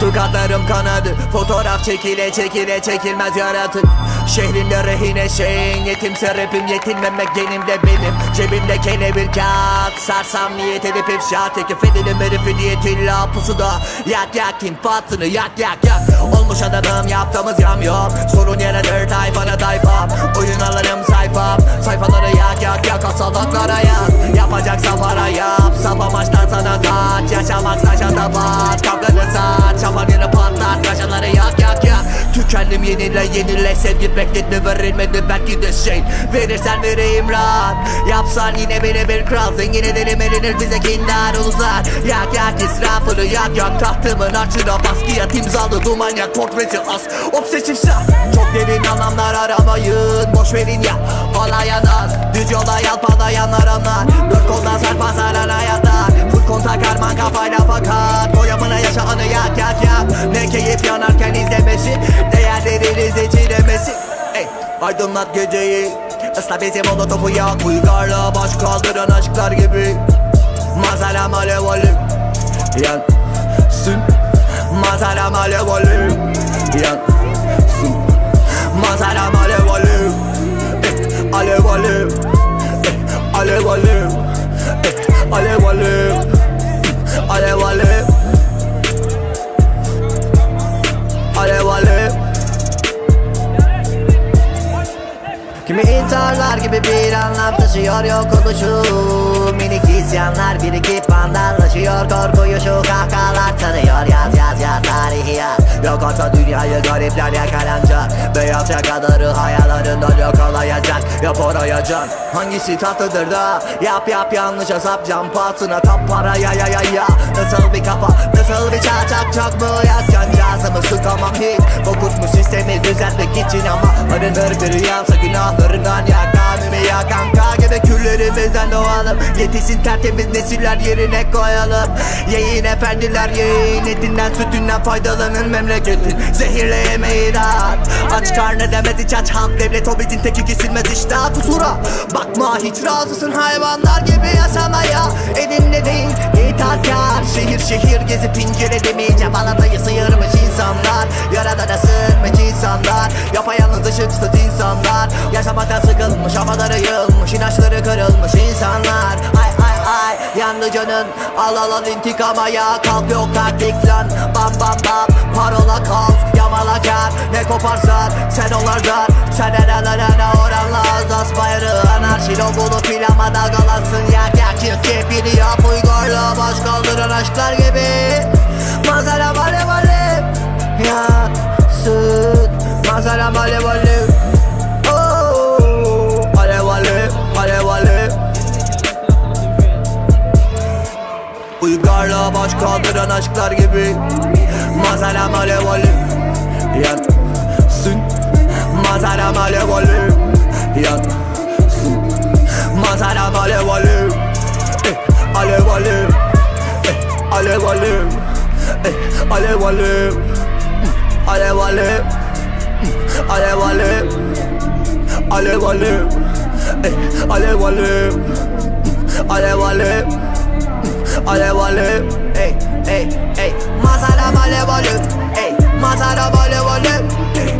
Kanatlarım kanadı. Fotoğraf çekile çekile çekilmez yaratık. Şehrimde rehine şeyin Yetimse rapim yetinmemek genimde benim. Cebimde kene bir kağıt Sarsam niyet edip ifşa Teklif edilim herifi niyetilla pusuda. Yak yak infatını yak yak yak. Olmuş adamım yaptığımız yam yok. Sorun yenedir tayfana tayfam Oyun alırım sayfam. Sayfaları yak yak yak Asalaklara yaz. Yapacaksan para yap Sap amaçtan sana kaç Yaşamaksa şatafat Kavganı Tükendim yenile Sevgi bekletme verilmedi belki de şey. Verirsen vereyim rahat Yapsan yine beni bir kral. Zengin edelim elinir bize kindar uzar. Yak yak israfını yak yak Tahtımın arşına baskıya imzalı duman yak Portresi as. Obsesif şah Çok derin anlamlar aramayın. Boş verin ya olaya naz Düz yola yalpalayanlar anlar. Dört koldan sarpa saran hayatlar Full kontak arman kafayla fakat. O yapına yaşa anı aydınlat geceyi. Isla bizi molotofu yak Uygarlığa baş kaldıran aşklar gibi. Mazaram alev alev Yansın. Mazaram alev alev Yansın. Mazaram alev alev Eh, Alev alev Eh, Alev Alev alev Alev alev Alev gibi bir anlam taşıyor yok oluşum Minik isyanlar birikip bandallaşıyor. Korkuyu şu kahkahalar tanıyor. Yaz yaz yaz tarihi yaz Yok olsa dünyayı garipler yakalanacak Beyaz yakaları hayallarından yakalayacak Yap oraya can Hangisi tatlıdır da? Yap yap yanlış hesap. Can pahasına Tap paraya ya ya ya Nasıl bir kafa nasıl bir çaçak Çok mu yakan cazımı sıkamam hiç Kokutmuş sistemi düzeltmek için ama Arınır bir rüyansa günahlarından ya Kanımı ya kanka. Gibi küllerimizden doğalım Yetişsin tertemiz nesiller yerine koyalım. Yayın efendiler yayın etinden sütünden faydalanın memleketin Zehirle yemeği rahat Aç karnı demez iç aç halk devlet. O bizim tek kesilmez iştah kusura Bakma hiç razısın hayvanlar gibi yaşamaya. Elinde değil itaatkar Şehir şehir gezip inceledemeyeceğim Balatayı sıyırmış insanlar. Yaradana sığınmış insanlar. Yapayalnız ışıksız insanlar. Yaşamaktan sıkılmış havaları yığılmış inançları kırılmış insanlar. Ay ay ay yandı canın. Al al al intikama ya Kalk. Yok taktik lan. Bam bam bam. Parola kaos Yamala kar Ne koparsan Sen onlardan Sen erelerine oranla Az bayrı Anarşi logolu filama dalgalansın Yak yak yık kepini yap kaldıran aşklar gibi Manzara alev alev Yansın Manzara alev alev Oh, Alev alev Alev alev Uygarlığa baş kaldıran aşklar gibi. Mazaram alev alev Yansın Alev alev Alev alev Mm, Alev alev Alev alev Eh, Alev alev Alev alev Alev Ey ey ey Masaram alev alev Ey Masaram alev alev Ey